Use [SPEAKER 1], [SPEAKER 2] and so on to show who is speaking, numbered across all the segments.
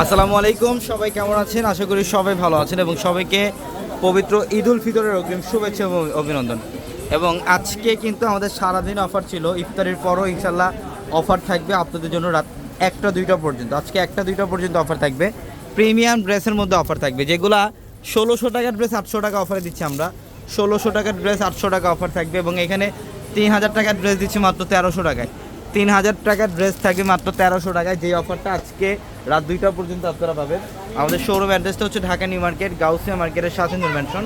[SPEAKER 1] আসসালামু আলাইকুম, সবাই কেমন আছেন? আশা করি সবাই ভালো আছেন এবং সবাইকে পবিত্র ঈদ উল ফিতরের অগ্রিম শুভেচ্ছা এবং অভিনন্দন। এবং আজকে কিন্তু আমাদের সারাদিন অফার ছিল, ইফতারের পরও ইনশাল্লাহ অফার থাকবে আপনাদের জন্য রাত একটা, দুইটা পর্যন্ত। আজকে একটা, দুইটা পর্যন্ত অফার থাকবে। প্রিমিয়াম ড্রেসের মধ্যে অফার থাকবে, যেগুলা ষোলোশো টাকার ড্রেস আটশো টাকা অফারে দিচ্ছি আমরা। ষোলোশো টাকার ড্রেস আটশো টাকা অফার থাকবে এবং এখানে তিন হাজার টাকার ড্রেস দিচ্ছি মাত্র তেরোশো টাকায়। তিন হাজার টাকার ড্রেস থাকে মাত্র তেরোশো টাকায়। যে অফারটা আজকে রাত দুইটা পর্যন্ত আপনারা পাবেন। আমাদের শোরুম অ্যাড্রেসটা হচ্ছে ঢাকা নিউ মার্কেট, গাউসিয়া মার্কেটের সাথে নূর ম্যানশন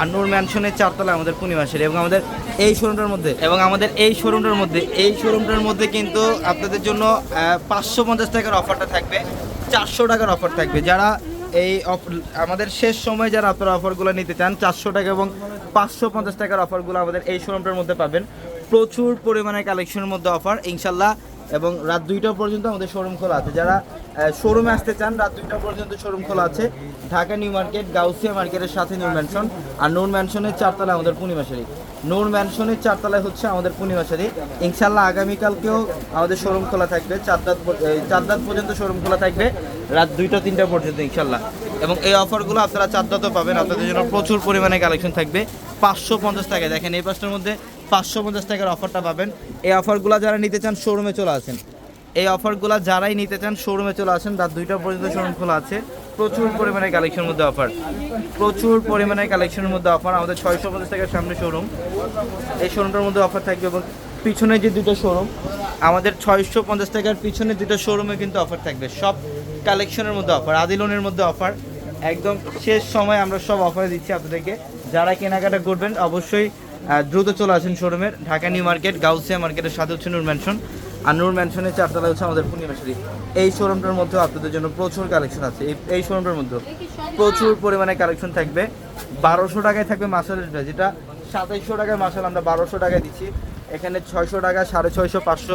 [SPEAKER 1] আর নূর ম্যানশনের চারতলা আমাদের পূর্ণিমাসের এবং আমাদের এই শোরুমটার মধ্যে, এবং আমাদের এই শোরুমটার মধ্যে, এই শোরুমটার মধ্যে কিন্তু আপনাদের জন্য পাঁচশো পঞ্চাশ টাকার অফারটা থাকবে। চারশো টাকার অফার থাকবে। যারা এই আমাদের শেষ সময় যারা আপনারা অফারগুলো নিতে চান, চারশো টাকা এবং পাঁচশো পঞ্চাশ টাকার অফারগুলো আমাদের এই শোরুমটার মধ্যে পাবেন। প্রচুর পরিমাণে কালেকশনের মধ্যে অফার ইনশাল্লাহ, এবং রাত দুইটা পর্যন্ত আমাদের শোরুম খোলা আছে। যারা শোরুমে আসতে চান, রাত দুইটা পর্যন্ত শোরুম খোলা আছে। ঢাকা নিউ মার্কেট, গাউসিয়া মার্কেটের সাথে নিউ ম্যানশন আর নূর ম্যানশনের চারতলায় আমাদের পূর্ণিমাশারি নূর ম্যানশনের চারতলায় হচ্ছে আমাদের পূর্ণিমাশারি ইনশাল্লাহ আগামীকালকেও আমাদের শোরুম খোলা থাকবে। চার রাত প- চার রাত পর্যন্ত শোরুম খোলা থাকবে। রাত দুইটা, তিনটা পর্যন্ত, ইনশাল্লাহ। এবং এই অফারগুলো আপনারা চার পাবেন। আপনাদের জন্য প্রচুর পরিমাণে কালেকশন থাকবে। পাঁচশো পঞ্চাশ টাকায়। দেখেন এই পাঁচটার মধ্যে পাঁচশো পঞ্চাশ টাকার অফারটা পাবেন। এই অফারগুলো যারা নিতে চান শোরুমে চলে আসেন। এই অফারগুলো যারাই নিতে চান শোরুমে চলে আসেন। রাত দুইটা পর্যন্ত শোরুম খোলা আছে। প্রচুর পরিমাণে কালেকশনের মধ্যে অফার প্রচুর পরিমাণে কালেকশনের মধ্যে অফার আমাদের ছয়শো পঞ্চাশ টাকার সামনে শোরুম এই শোরুমটার মধ্যে অফার থাকবে এবং পিছনে যে দুটো শোরুম আমাদের ছয়শো পঞ্চাশ টাকার পিছনে দুটো শোরুমে কিন্তু অফার থাকবে। সব কালেকশনের মধ্যে অফার আদিলনের মধ্যে অফার একদম শেষ সময় আমরা সব অফারে দিচ্ছি আপনাদেরকে। যারা কেনাকাটা করবেন, অবশ্যই দ্রুত চলে আসেন শোরুমের, ঢাকা নিউ মার্কেট, গাউসিয়া মার্কেটের সাথে হচ্ছে নূর ম্যানশন আর নূর ম্যানশনের চারতলা হচ্ছে আমাদের পূর্ণিমা পূর্ণিমাশারি এই শোরুমটার মধ্যে আপনাদের জন্য প্রচুর কালেকশন আছে। এই এই শোরুমটার মধ্যে প্রচুর পরিমাণে কালেকশন থাকবে। বারোশো টাকায় থাকবে ড্রেস যেটা সাতাইশশো টাকায় মাসাল, আমরা বারোশো টাকায় দিচ্ছি। এখানে ছয়শো টাকা, সাড়ে ছয়শো, পাঁচশো,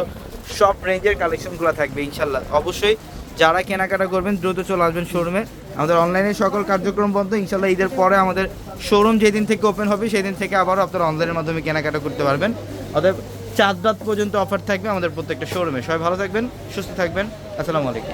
[SPEAKER 1] সব রেঞ্জের কালেকশনগুলো থাকবে ইনশাল্লাহ। অবশ্যই যারা কেনাকাটা করবেন, দ্রুত চলে আসবেন শোরুমে আমাদের অনলাইনে সকল কার্যক্রম বন্ধ। ইনশাল্লাহ ঈদের পরে আমাদের শোরুম যেদিন থেকে ওপেন হবে সেই দিন থেকে আবারও আপনারা অনলাইনের মাধ্যমে কেনাকাটা করতে পারবেন। অতএব চার রাত পর্যন্ত অফার থাকবে আমাদের প্রত্যেকটা শোরুমে সবাই ভালো থাকবেন, সুস্থ থাকবেন। আসসালামু আলাইকুম।